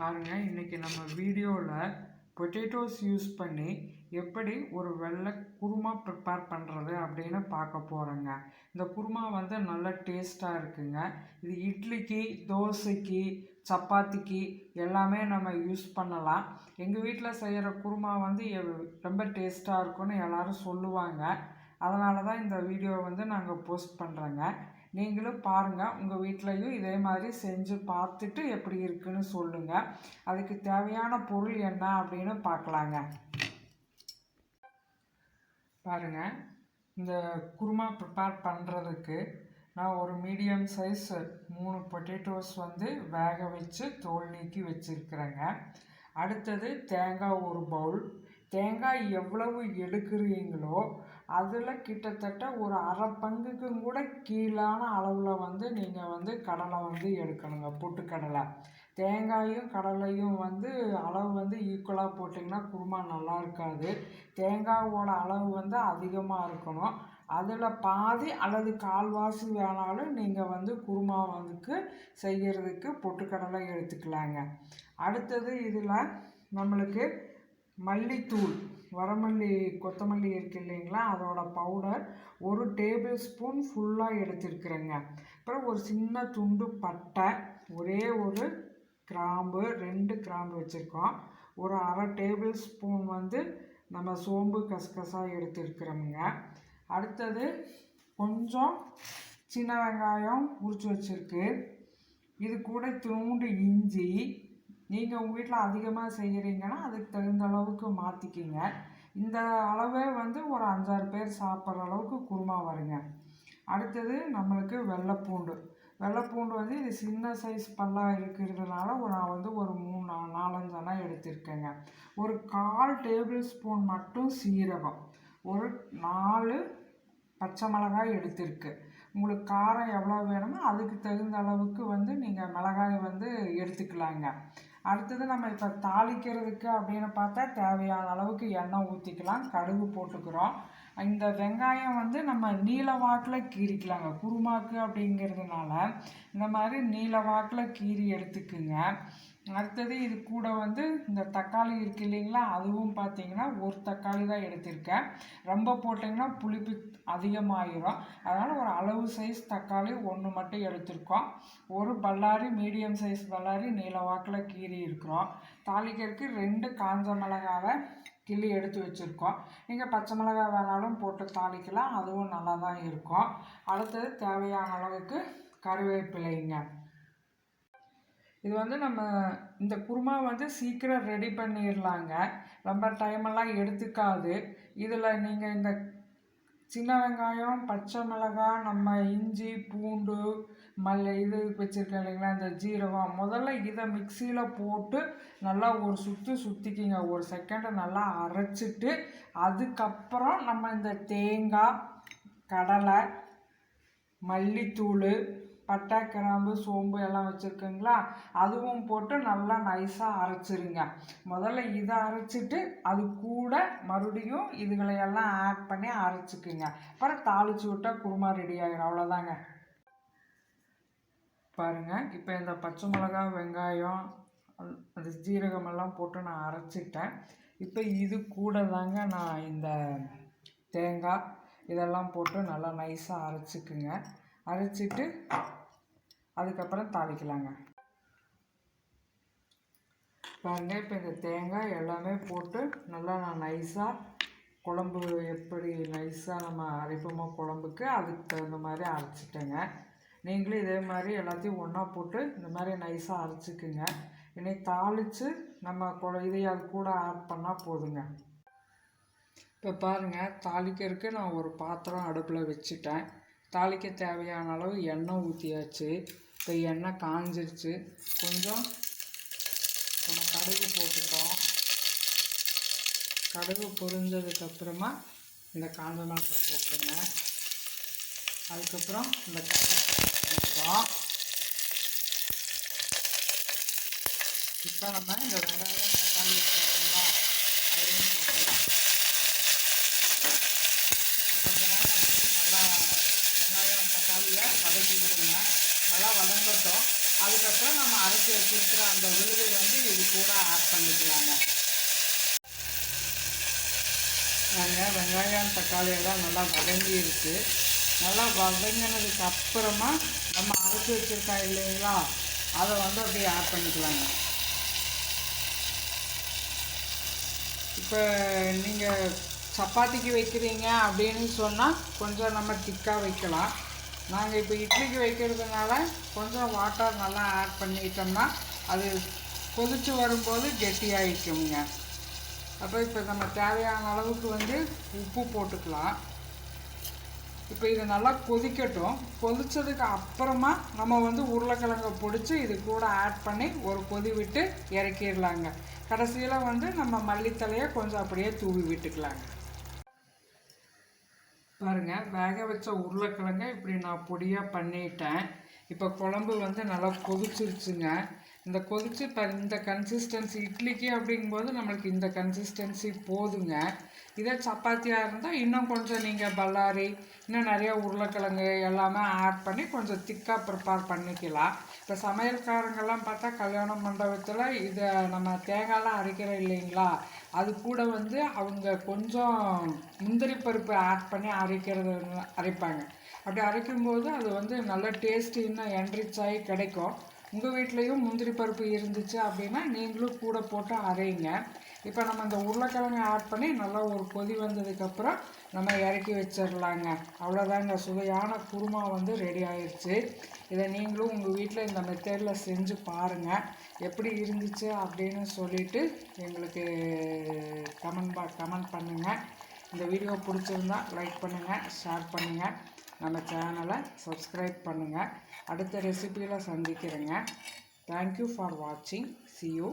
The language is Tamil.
பாருங்கள் இன்றைக்கி நம்ம வீடியோவில் பொட்டேட்டோஸ் யூஸ் பண்ணி எப்படி ஒரு வெள்ளை குருமா ப்ரிப்பேர் பண்ணுறது அப்படின்னு பார்க்க போகிறோங்க இந்த குருமா வந்து நல்ல டேஸ்ட்டாக இருக்குங்க. இது இட்லிக்கு தோசைக்கு சப்பாத்திக்கு எல்லாமே நம்ம யூஸ் பண்ணலாம். எங்கள் வீட்டில் செய்கிற குருமா வந்து ரொம்ப டேஸ்ட்டாக இருக்குன்னு எல்லாரும் சொல்லுவாங்க. அதனால தான் இந்த வீடியோ வந்து நாங்கள் போஸ்ட் பண்ணுறோங்க நீங்களும் பாருங்கள் உங்கள் வீட்லேயும் இதே மாதிரி செஞ்சு பார்த்துட்டு எப்படி இருக்குன்னு சொல்லுங்கள் அதுக்கு தேவையான பொருள் என்ன அப்படின்னு பார்க்கலாங்க. பாருங்கள் இந்த குருமா ப்ரிப்பேர் பண்ணுறதுக்கு நான் ஒரு மீடியம் சைஸ் மூணு பொட்டேட்டோஸ் வந்து வேக வச்சு தோல் நீக்கி வச்சுருக்கிறேங்க. அடுத்தது தேங்காய் ஒரு பவுல் தேங்காய் எவ்வளவு எடுக்கிறீங்களோ அதில் கிட்டத்தட்ட ஒரு அரை பங்குக்கும் கூட கீழான அளவில் வந்து நீங்கள் வந்து கடலை வந்து எடுக்கணுங்க பொட்டுக்கடலை தேங்காயும் கடலையும் வந்து அளவு வந்து ஈக்குவலாக போட்டிங்கன்னா குருமா நல்லா இருக்காது. தேங்காவோட அளவு வந்து அதிகமாக இருக்கணும். அதில் பாதி அல்லது கால்வாசி வேணாலும் நீங்கள் வந்து குருமா வந்துக்கு செய்கிறதுக்கு பொட்டுக்கடலை எடுத்துக்கலாங்க. அடுத்தது இதில் நம்மளுக்கு மல்லித்தூள் வரமல்லி கொத்தமல்லி இருக்கு இல்லைங்களா? அதோட பவுடர் ஒரு டேபிள் ஸ்பூன் ஃபுல்லாக எடுத்துருக்குறேங்க. அப்புறம் ஒரு சின்ன துண்டு பட்டை ஒரே ஒரு கிராம்பு ரெண்டு கிராம்பு வச்சுருக்கோம். ஒரு அரை டேபிள் ஸ்பூன் வந்து நம்ம சோம்பு கசகசா எடுத்துருக்குறோமுங்க. அடுத்தது கொஞ்சம் சின்ன வெங்காயம் உரிச்சு வச்சுருக்கு. இது கூட தூண்டு இஞ்சி நீங்கள் உங்கள் வீட்டில் அதிகமாக செய்கிறீங்கன்னா அதுக்கு தகுந்த அளவுக்கு மாற்றிக்கிங்க இந்த அளவே வந்து ஒரு அஞ்சாறு பேர் சாப்பிட்ற அளவுக்கு குருமா வருங்க அடுத்தது நம்மளுக்கு வெள்ளைப்பூண்டு. வெள்ளைப்பூண்டு வந்து இது சின்ன சைஸ் பல்லாக இருக்கிறதுனால ஒரு நான் வந்து ஒரு மூணு நாலஞ்சனா எடுத்திருக்கேங்க. ஒரு கால் டேபிள் ஸ்பூன் மட்டும் சீரகம். ஒரு நாலு பச்சை மிளகாய் எடுத்திருக்கு. உங்களுக்கு காரம் எவ்வளோ வேணுமோ அதுக்கு தகுந்த அளவுக்கு வந்து நீங்கள் மிளகாய் வந்து எடுத்துக்கலாங்க. அடுத்தது நம்ம இப்போ தாளிக்கிறதுக்கு அப்படின்னு பார்த்தா தேவையான அளவுக்கு எண்ணெய் ஊற்றிக்கலாம் கடுகு போட்டுக்கிறோம். இந்த வெங்காயம் வந்து நம்ம நீல வாக்கில் கீறிக்கலாங்க. குருமாக்கு அப்படிங்கிறதுனால இந்த மாதிரி நீல வாக்கில் கீறி எடுத்துக்குங்க. அடுத்தது இது கூட வந்து இந்த தக்காளி இருக்கு இல்லைங்களா அதுவும் பார்த்தீங்கன்னா ஒரு தக்காளி தான் எடுத்திருக்கேன். ரொம்ப போட்டிங்கன்னா புளிப்பு அதிகமாகிடும் அதனால் ஒரு அளவு சைஸ் தக்காளி ஒன்று மட்டும் எடுத்திருக்கோம். ஒரு பல்லாரி மீடியம் சைஸ் பல்லாரி நீல வாக்கில் கீறி இருக்கிறோம். தாளிக்கிறதுக்கு ரெண்டு காஞ்ச மிளகாவை கிள்ளி எடுத்து வச்சுருக்கோம். நீங்கள் பச்சை மிளகாய் வேணாலும் போட்டு தாளிக்கலாம் அதுவும் நல்லா தான் இருக்கும். அடுத்தது தேவையான அளவுக்கு கருவேப்பிலைங்க. இது வந்து நம்ம இந்த குருமா வந்து சீக்கிரம் ரெடி பண்ணிடலாங்க ரொம்ப டைமெல்லாம் எடுத்துக்காது. இதில் நீங்கள் இந்த சின்ன வெங்காயம் பச்சை மிளகாய் நம்ம இஞ்சி பூண்டு மல்ல இது வச்சுருக்கேன் இல்லைங்களா இந்த ஜீரகம். முதல்ல இதை மிக்சியில் போட்டு நல்லா ஒரு சுற்று சுற்றிக்கிங்க ஒரு செகண்டை நல்லா அரைச்சிட்டு அதுக்கப்புறம் நம்ம இந்த தேங்காய் கடலை மல்லித்தூள் பட்டை கிராம்பு சோம்பு எல்லாம் வச்சுருக்குங்களா? அதுவும் போட்டு நல்லா நைஸாக அரைச்சிருங்க. முதல்ல இதை அரைச்சிட்டு அது கூட மறுபடியும் இதுகளையெல்லாம் ஆட் பண்ணி அரைச்சிக்குங்க. அப்புறம் தாளிச்சு விட்டால் குருமா ரெடி ஆகிடும் அவ்வளோதாங்க பாருங்கள் இப்போ இந்த பச்சை மிளகா வெங்காயம் அந்த- அந்த ஜீரகமெல்லாம் போட்டு நான் அரைச்சிட்டேன். இப்போ இது கூட தாங்க நான் இந்த தேங்காய் இதெல்லாம் போட்டு நல்லா நைஸாக அரைச்சிக்குங்க. அரைச்சிட்டு அதுக்கப்புறம் தாளிக்கலாங்க. பாருங்க இப்போ இந்த தேங்காய் எல்லாமே போட்டு நல்லா நான் நைஸாக குழம்பு எப்படி நைஸாக நம்ம அரைப்போமோ குழம்புக்கு அதுக்கு தகுந்த மாதிரி அரைச்சிட்டேங்க. நீங்களும் இதே மாதிரி எல்லாத்தையும் ஒன்றா போட்டு இந்த மாதிரி நைஸாக அரைச்சிக்குங்க. இனி தாளித்து நம்ம கொ- இதை அது கூட ஆட் பண்ணால் போதுங்க. இப்போ பாருங்கள் தாளிக்கிறதுக்கு நான் ஒரு பாத்திரம் அடுப்பில் வச்சுட்டேன். தாளிக்க தேவையான அளவு எண்ணெய் ஊற்றியாச்சு இப்போ எண்ணெய் காஞ்சிருச்சு. கொஞ்சம் நம்ம கடுகு போட்டுட்டோம். கடுகு பொரிஞ்சதுக்கப்புறமா இந்த காஞ்ச மிளகாய் போட்டுருங்க. அதுக்கப்புறம் இந்த கருவேப்பிலை இப்போ நம்ம இந்த வெங்காயம் தக்காளி நல்லா வதங்கட்டும். அதுக்கப்புறம் நம்ம அரைச்சி வச்சிருக்கிற அந்த விழுதை வந்து இது கூட ஆட் பண்ணிக்கலாங்க. நாங்கள் வெங்காயம் தக்காளி எல்லாம் நல்லா வதங்கிருச்சு. நல்லா வதங்கினதுக்கு அப்புறமா நம்ம அரைச்சி வச்சுருக்கோம் இல்லைங்களா? அதை வந்து அப்படியே ஆட் பண்ணிக்கலாங்க. இப்போ நீங்கள் சப்பாத்திக்கு வைக்கிறீங்க அப்படின்னு சொன்னால் கொஞ்சம் நம்ம திக்காக வைக்கலாம். நாங்கள் இப்போ இட்லிக்கு வைக்கிறதுனால கொஞ்சம் வாட்டர் நல்லா ஆட் பண்ணிட்டோம்னா அது கொதிச்சு வரும்போது கெட்டியாகிக்குங்க அப்போ இப்போ நம்ம தேவையான அளவுக்கு வந்து உப்பு போட்டுக்கலாம். இப்போ இது நல்லா கொதிக்கட்டும். கொதித்ததுக்கு அப்புறமா நம்ம வந்து உருளைக்கிழங்கை பிடிச்சி இது கூட ஆட் பண்ணி ஒரு கொதி விட்டு இறக்கிடலாங்க. கடைசியில் வந்து நம்ம மல்லித்தலையை கொஞ்சம் அப்படியே தூவி விட்டுக்கலாங்க. பாருங்கள் வேக வச்ச உருளைக்கிழங்க இப்படி நான் பொடியாக பண்ணிட்டேன். இப்போ குழம்பு வந்து நல்லா கொதிச்சிருச்சுங்க. இந்த கொதிச்சு இப்போ இந்த கன்சிஸ்டன்சி இட்லிக்கு அப்படிங்கும்போது நம்மளுக்கு இந்த கன்சிஸ்டன்சி போதுங்க. இதே சப்பாத்தியாக இருந்தால் இன்னும் கொஞ்சம் நீங்கள் பல்லாரி இன்னும் நிறையா உருளைக்கிழங்கு எல்லாமே ஆட் பண்ணி கொஞ்சம் திக்காக ப்ரிப்பேர் பண்ணிக்கலாம். இப்போ சமையல்காரங்கெல்லாம் பார்த்தா கல்யாண மண்டபத்தில் இதை நம்ம தேங்காய்லாம் அரைக்கிறோம் இல்லைங்களா? அது கூட வந்து அவங்க கொஞ்சம் முந்திரி பருப்பு ஆட் பண்ணி அரைக்கிறது அரைப்பாங்க. அப்படி அரைக்கும்போது அது வந்து நல்ல டேஸ்ட்டு இன்னும் என்ரிச் ஆகி கிடைக்கும். உங்கள் வீட்லேயும் முந்திரி பருப்பு இருந்துச்சு அப்படின்னா நீங்களும் கூட போட்டு அரைங்க. இப்போ நம்ம இந்த உருளைக்கிழங்கு ஆட் பண்ணி நல்லா ஒரு கொதி வந்ததுக்கப்புறம் நம்ம இறக்கி வச்சிடலாங்க. அவ்வளோதாங்க சுவையான குருமா வந்து ரெடி ஆயிடுச்சு. இதை நீங்களும் உங்கள் வீட்டில் இந்த மெத்தேடில் செஞ்சு பாருங்கள் எப்படி இருந்துச்சு அப்படின்னு சொல்லிட்டு எங்களுக்கு கமெண்ட் பா கமெண்ட் பண்ணுங்கள் இந்த வீடியோ பிடிச்சிருந்தா லைக் பண்ணுங்கள் ஷேர் பண்ணுங்கள் நம்ம சேனலை சப்ஸ்கிரைப் பண்ணுங்கள் அடுத்த ரெசிபியில் சந்திக்கிறேங்க. தேங்க்யூ ஃபார் வாட்சிங் சி யூ